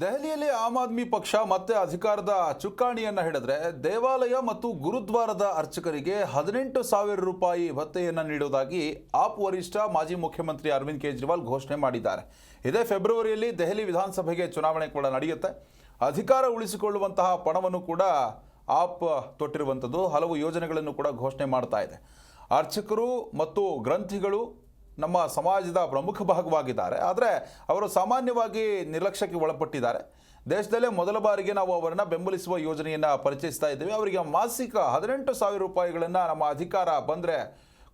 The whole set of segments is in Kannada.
ದೆಹಲಿಯಲ್ಲಿ ಆಮ್ ಆದ್ಮಿ ಪಕ್ಷ ಮತ್ತೆ ಅಧಿಕಾರದ ಚುಕ್ಕಾಣಿಯನ್ನ ಹಿಡಿದ್ರೆ ದೇವಾಲಯ ಮತ್ತು ಗುರುದ್ವಾರದ ಅರ್ಚಕರಿಗೆ ಹದಿನೆಂಟು ಸಾವಿರ ರೂಪಾಯಿ ಭತ್ತೆಯನ್ನ ನೀಡುವುದಾಗಿ ಆಪ್ ವರಿಷ್ಠ ಮಾಜಿ ಮುಖ್ಯಮಂತ್ರಿ ಅರವಿಂದ್ ಕೇಜ್ರಿವಾಲ್ ಘೋಷಣೆ ಮಾಡಿದ್ದಾರೆ. ಇದೇ ಫೆಬ್ರವರಿಯಲ್ಲಿ ದೆಹಲಿ ವಿಧಾನಸಭೆಗೆ ಚುನಾವಣೆ ಕೂಡ ನಡೆಯುತ್ತೆ. ಅಧಿಕಾರ ಉಳಿಸಿಕೊಳ್ಳುವಂತಹ ಪಣವನ್ನು ಕೂಡ ಆಪ್ ತೊಟ್ಟಿರುವಂಥದ್ದು. ಹಲವು ಯೋಜನೆಗಳನ್ನು ಕೂಡ ಘೋಷಣೆ ಮಾಡ್ತಾ ಇದೆ. ಅರ್ಚಕರು ಮತ್ತು ಗ್ರಂಥಿಗಳು ನಮ್ಮ ಸಮಾಜದ ಪ್ರಮುಖ ಭಾಗವಾಗಿದ್ದಾರೆ. ಆದರೆ ಅವರು ಸಾಮಾನ್ಯವಾಗಿ ನಿರ್ಲಕ್ಷ್ಯಕ್ಕೆ ಒಳಪಟ್ಟಿದ್ದಾರೆ. ದೇಶದಲ್ಲೇ ಮೊದಲ ಬಾರಿಗೆ ನಾವು ಅವರನ್ನು ಬೆಂಬಲಿಸುವ ಯೋಜನೆಯನ್ನು ಪರಿಚಯಿಸ್ತಾ ಇದ್ದೇವೆ. ಅವರಿಗೆ ಮಾಸಿಕ ಹದಿನೆಂಟು ಸಾವಿರ ರೂಪಾಯಿಗಳನ್ನು ನಮ್ಮ ಅಧಿಕಾರ ಬಂದರೆ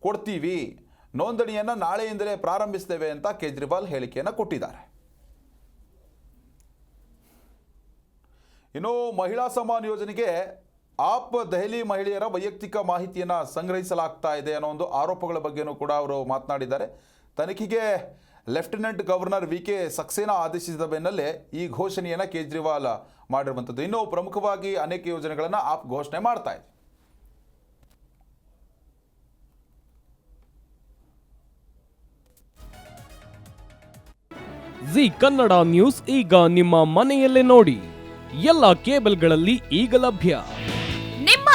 ಕೊಡ್ತೀವಿ. ನೋಂದಣಿಯನ್ನು ನಾಳೆಯಿಂದಲೇ ಪ್ರಾರಂಭಿಸ್ತೇವೆ ಅಂತ ಕೇಜ್ರಿವಾಲ್ ಹೇಳಿಕೆಯನ್ನು ಕೊಟ್ಟಿದ್ದಾರೆ. ಇನ್ನು ಮಹಿಳಾ ಸಮಾನ್ ಯೋಜನೆಗೆ ಆಪ್ ದೆಹಲಿ ಮಹಿಳೆಯರ ವೈಯಕ್ತಿಕ ಮಾಹಿತಿಯನ್ನು ಸಂಗ್ರಹಿಸಲಾಗ್ತಾ ಇದೆ ಅನ್ನೋ ಒಂದು ಆರೋಪಗಳ ಬಗ್ಗೆನೂ ಕೂಡ ಅವರು ಮಾತನಾಡಿದ್ದಾರೆ. ತನಿಖೆಗೆ lieutenant governor V K Saxena ಆದೇಶಿಸಿದ ಬೆನ್ನಲ್ಲೇ ಈ ಘೋಷಣೆಯನ್ನು ಕೇಜ್ರಿವಾಲ್ ಮಾಡಿರುವಂಥದ್ದು. ಇನ್ನು ಪ್ರಮುಖವಾಗಿ ಅನೇಕ ಯೋಜನೆಗಳನ್ನು ಆಪ್ ಘೋಷಣೆ ಮಾಡ್ತಾ ಇದೆ. ಜಿ ಕನ್ನಡ ನ್ಯೂಸ್ ಈಗ ನಿಮ್ಮ ಮನೆಯಲ್ಲೇ ನೋಡಿ. ಎಲ್ಲ ಕೇಬಲ್ಗಳಲ್ಲಿ ಈಗ ಲಭ್ಯ.